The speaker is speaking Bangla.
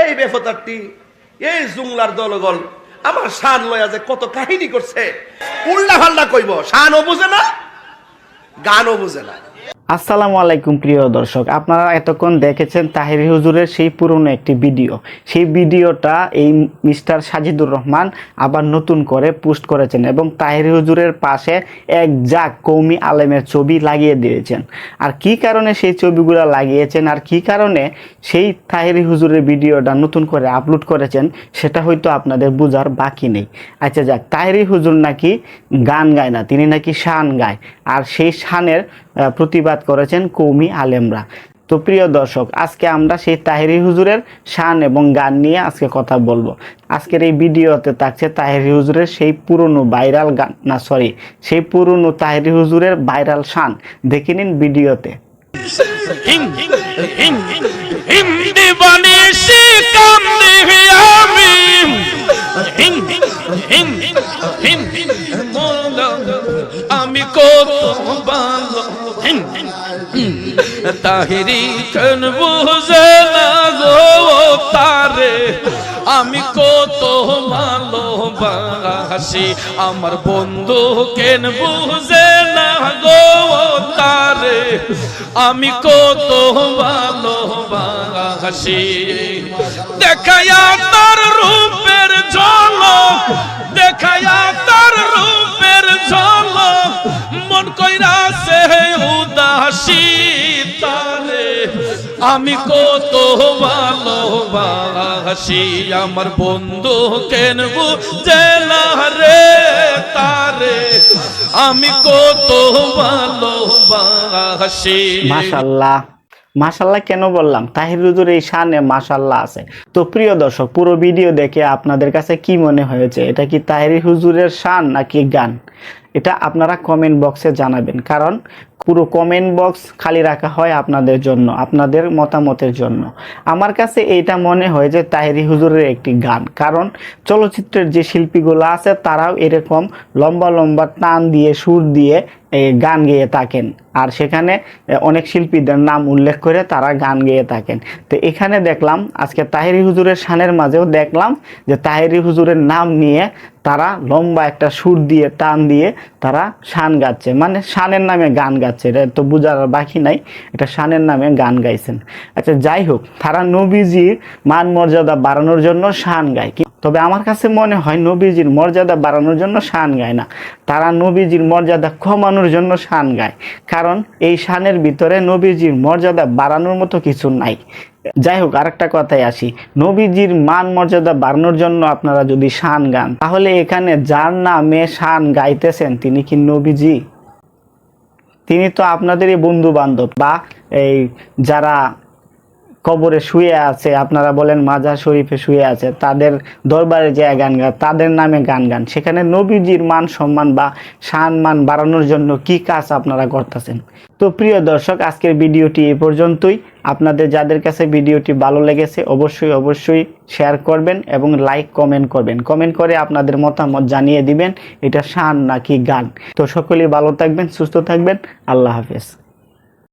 এই বেফতারটি, এই জুংলার দলগল আমার শান লয়া যে কত কাহিনী করছে উল্টা কইব, শানও বুঝে না, গানও বুঝে না। আসসালামু আলাইকুম, প্রিয় দর্শক। আপনারা এতক্ষণ দেখেছেন তাহিরি হুজুরের সেই পুরনো একটি ভিডিও। সেই ভিডিওটা এই মিস্টার সাজিদুর রহমান আবার নতুন করে পোস্ট করেছেন এবং তাহিরি হুজুরের পাশে এক জাক কৌমি আলেমের ছবি লাগিয়ে দিয়েছেন। আর কি কারণে সেই ছবিগুলো লাগিয়েছেন আর কি কারণে সেই তাহিরি হুজুরের ভিডিওটা নতুন করে আপলোড করেছেন, সেটা হয়তো আপনাদের বোঝার বাকি নেই। আচ্ছা যাক, তাহিরি হুজুর নাকি গান গায় না, তিনি নাকি শান গায়। আর সেই শানের প্রতিবাদ করেছেন কৌমি আলেমরা তো প্রিয় দর্শক আজকে আমরা সেই তাহেরি হুজুরের শান এবং গান নিয়ে আজকে কথা বলব আজকের এই ভিডিওতে থাকছে তাহেরি হুজুরের সেই পুরনো ভাইরাল গান না সরি সেই পুরনো তাহেরি হুজুরের ভাইরাল শান দেখে নিন ভিডিওতে তাহিরি কেন বুঝে না গো তারে আমি কত ভালোবাসি, আমার বন্ধু কেন বুঝে না গো তারে আমি কত ভালোবাসি দেখায়া তার রূপের ঝলক দেখায়া তার রূপের ঝলক, মন কইরা তারে আমি কত ভালোবাসি। আমার বন্ধু কেন না রে তারে? আমি কত ভালোবাসি। মাশাল্লাহ। মাশাল্লাহ কেন বললাম? তাহির হুজুর এই শানে মাশাল্লাহ আছে। তো প্রিয় দর্শক, পুরো ভিডিও দেখে আপনাদের কাছে কি মনে হয়েছে? এটা কি তাহির হুজুরের শান নাকি গান? এটা আপনারা কমেন্ট বক্সে জানাবেন, কারণ পুরো কমেন্ট বক্স খালি রাখা হয় আপনাদের জন্য, আপনাদের মতামতের জন্য। আমার কাছে এইটা মনে হয় যে তাহিরি হুজুরের একটি গান, কারণ চলচ্চিত্রের যে শিল্পীগুলো আছে তারাও এরকম লম্বা লম্বা টান দিয়ে, সুর দিয়ে গান গেয়ে থাকেন। আর সেখানে অনেক শিল্পীদের নাম উল্লেখ করে তারা গান গেয়ে থাকেন। তো এখানে দেখলাম আজকে তাহিরি হুজুরের শানের মাঝেও দেখলাম যে তাহেরি হুজুরের নাম নিয়ে তারা লম্বা একটা সুর দিয়ে, টান দিয়ে তারা শান গাচ্ছে। মানে শানের নামে গান গাচ্ছে। এটা তো বোঝার বাকি নাই। এটা শানের নামে গান গাইছেন। আচ্ছা যাই হোক, তারা নবীজির মান মর্যাদা বাড়ানোর জন্য শান গায়। তবে আমার কাছে মনে হয় নবীজির মর্যাদা বাড়ানোর জন্য শান গায় না। তারা নবীজির মর্যাদা কমানোর জন্য শান গায়। কারণ এই শানের ভিতরে নবীজির মর্যাদা বাড়ানোর মতো কিছু নাই। যাই হোক, আরেকটা কথায় আসি। নবীজির মান মর্যাদা বাড়ানোর জন্য আপনারা যদি শান গান, তাহলে এখানে যার নামে শান গাইতেছেন, তিনি কি নবীজি? তিনি তো আপনাদেরই বন্ধু বান্ধব বা এই যারা কবরে শুয়ে আছে, আপনারা বলেন মাজার শরীফে শুয়ে আছে, তাদের দরবারে যে গান গান তাদের নামে গান গান। সেখানে নবীজির মান সম্মান বা শান মান বাড়ানোর জন্য কি কাজ আপনারা করতেছেন? তো প্রিয় দর্শক, আজকের ভিডিওটি এই পর্যন্তই। আপনাদের যাদের কাছে ভিডিওটি ভালো লেগেছে, অবশ্যই অবশ্যই শেয়ার করবেন এবং লাইক কমেন্ট করবেন। কমেন্ট করে আপনাদের মতামত জানিয়ে দিবেন, এটা শান নাকি গান? তো সকলেই ভালো থাকবেন, সুস্থ থাকবেন, আল্লাহ হাফেজ।